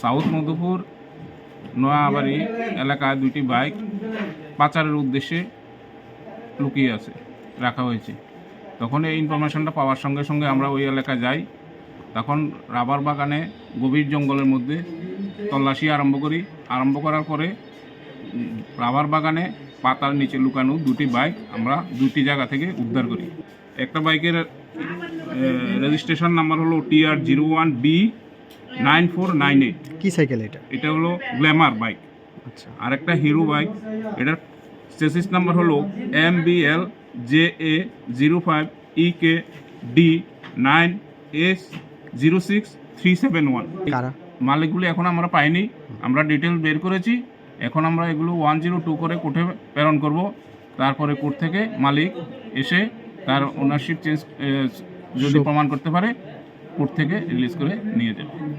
South Madhupur, Noabari এলাকায় দুটি bike পাচারের উদ্দেশ্যে লুকিয়ে আছে, রাখা হয়েছে। তখন এই ইনফরমেশনটা পাওয়ার সঙ্গে সঙ্গে আমরা ওই এলাকায় যাই। তখন রাবার বাগানে গভীর জঙ্গলের মধ্যে তল্লাশি আরম্ভ করি। আরম্ভ করার পরে রাবার বাগানে পাতার নিচে লুকানো দুটি বাইক আমরা দুটি জায়গা থেকে উদ্ধার করি। একটা বাইকের রেজিস্ট্রেশন নাম্বার হলো TR zero one B nine four nine eight. কি সাইকেল এটা? এটা হলো গ্ল্যামার বাইক। আচ্ছা। আর একটা হিরো বাইক। এটার চেসিস নাম্বার হলো M B L J A zero five E K D nine S zero six three seven one মালিকগুলো এখন আমরা পাইনি। আমরা ডিটেল বের করেছি। এখন আমরা এগুলো ওয়ান জিরো টু করে কোর্টে প্রেরণ করব। তারপরে কোর্ট থেকে মালিক এসে তার ওনারশিপ চেঞ্জ যদি প্রমাণ করতে পারে কোর্ট থেকে রিলিজ করে নিয়ে যাবে।